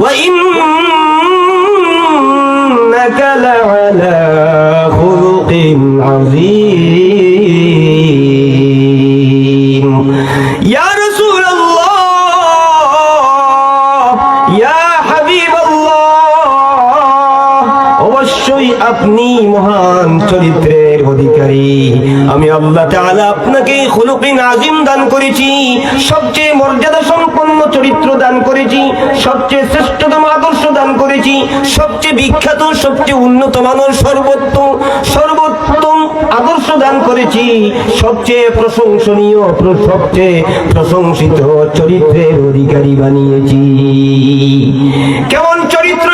وإنك لعلى خلق عظيم يا আপনি মহান চরিত্রের অধিকারী। আমি আল্লাহ তাআলা আপনাকে খুলুকিন আজিম দান করেছি, সবচেয়ে মর্যাদা সম্পন্ন চরিত্র দান করেছি, সবচেয়ে শ্রেষ্ঠতম আদর্শ দান করেছি, সবচেয়ে বিখ্যাত, সবচেয়ে উন্নত মানের সর্বোত্তম সর্বোত্তম আদর্শ দান করেছি, সবচেয়ে প্রশংসনীয় সবচেয়ে প্রশংসিত চরিত্রের অধিকারী বানিয়েছি। কেমন চরিত্র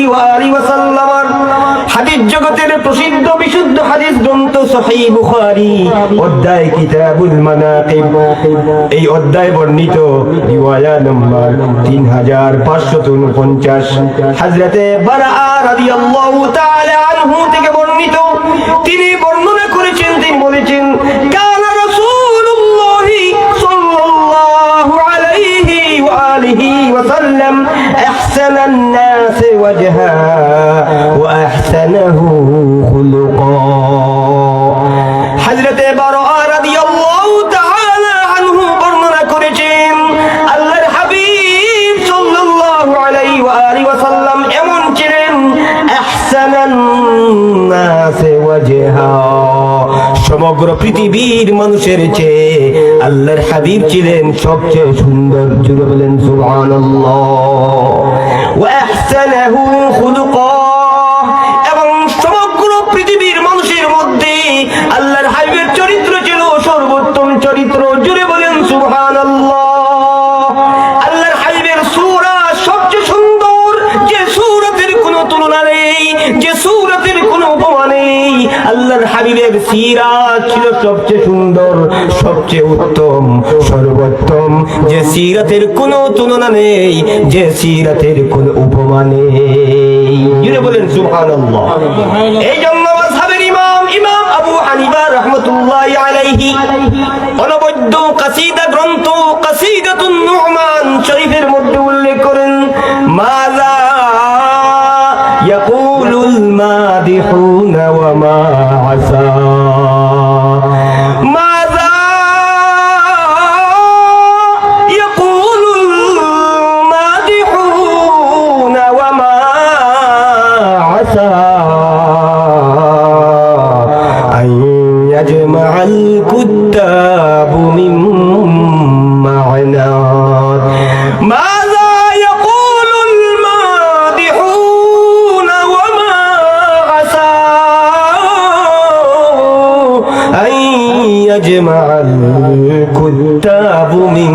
আলাইহি ওয়া আলিহি ওয়াসাল্লামের হাদিস জগতের প্রসিদ্ধ বিশুদ্ধ হাদিস গ্রন্থ সহিহ বুখারী, অধ্যায় কিতাবুল মানাকিব। এই অধ্যায় বর্ণিত রিওয়ায়া নম্বর 3549 হযরতে বারআ রাদিয়াল্লাহু তাআলা আনহু থেকে বর্ণিত। তিনি বর্ণনা করেছেন, তিনি বলেছেন, কানা রাসূলুল্লাহি ওয়াজহা ওয়া আহসানাহু খুলুকা হযরতে বারআ রাদিয়াল্লাহু তাআলা আনহু বর্ণনা করেছেন, আল্লাহর হাবিব সাল্লাল্লাহু আলাইহি ওয়া আলিহি ওয়াসাল্লাম এমন ছিলেন, আহসানান নাস ওয়াজহা। সমগ্র পৃথিবীর মানুষের চেয়ে আল্লাহর হাবিব ছিলেন সবচেয়ে সুন্দর। জুড়ে বলেন সুবহানাল্লাহ। ওয়া আহসানাহু আল্লাহর সিরা ছিল সবচেয়ে সুন্দর, সবচেয়ে উত্তম, সর্বোত্তম। যে সিরাতের কোনো তুলনা নেই, যে সিরাতের কোনো উপমা নেই। বলেন, সুবহানাল্লাহ। এই জন্য মাযহাবের ইমাম ইমাম আবু হানিফা রাহমাতুল্লাহি আলাইহি অনবদ্য কাসিদা গ্রন্থ يجمع الكتاب من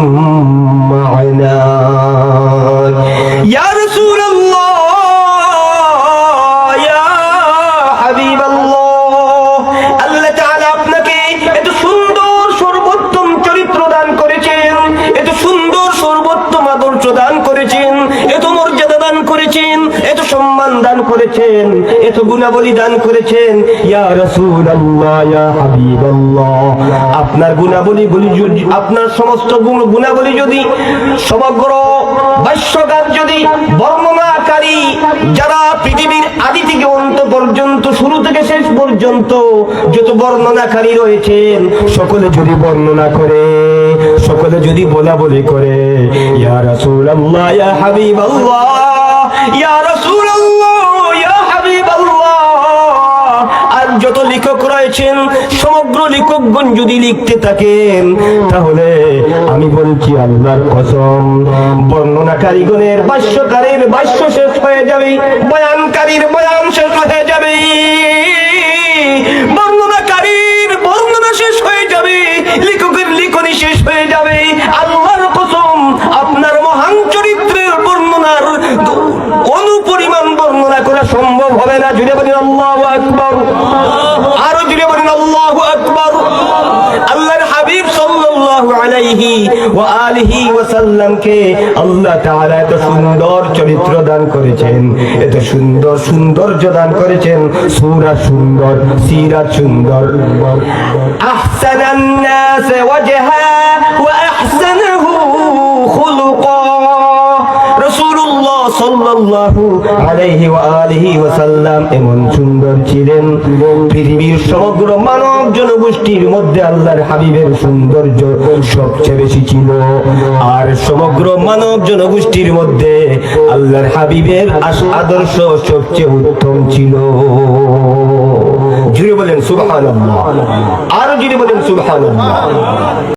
এত সম্মান দান করেছেন, এত গুণাবলী দান করেছেন। আপনার গুণাবলী যদি- আপনার সমস্ত গুণ, গুণাবলী যদি সমগ্র ভাষ্যকার যদি বর্ণনাকারী, যারা পৃথিবীর আদি থেকে অন্ত পর্যন্ত, শুরু থেকে শেষ পর্যন্ত যত বর্ণনাকারী রয়েছেন, সকলে যদি বর্ণনা করে, সকলে যদি বলা বলি করে, ইয়া রাসূলুল্লাহ, ইয়া হাবিবাল্লাহ। ইয়া রাসূলুল্লাহ, ইয়া হাবিবাল্লাহ। আর যত লেখক রয়েছেন, সমগ্র লেখকগণ যদি লিখতে থাকেন, তাহলে আমি বলছি আল্লাহর কসম, বর্ণনাকারীগণের ভাষ্যকারীর ভাষ্য শেষ হয়ে যাবে, বয়ানকারীর বয়ান শেষ হয়ে যাবে। জুড়ে বলেন আল্লাহ আকবর। আরও জুড়ে বলেন আল্লাহ আকবর। আল্লাহর হাবিব সাল্লাল্লাহু আলাইহি ও আলিহি আল্লাহ তাআলা এত সুন্দর চরিত্র দান করেছেন, এত সুন্দর সৌন্দর্য দান করেছেন। সূরা সুন্দর, সিরাত সুন্দর। আহসানান নাস ওয়াজহা ওয়া আহসানাহু সাল্লাল্লাহু আলাইহি ওয়া আলিহি ওয়াসাল্লাম এমন সুন্দর ছিলেন। পৃথিবীর সমগ্র মানব জনগোষ্ঠীর মধ্যে আল্লাহর হাবিবের সৌন্দর্য সবচেয়ে বেশি ছিল। আর সমগ্র মানব জনগোষ্ঠীর মধ্যে আল্লাহর হাবিবের আদর্শ সবচেয়ে উত্তম ছিল। জুড়ে বলেন সুবহানাল্লাহ। আরও জুড়ে বলেন সুবহানাল্লাহ।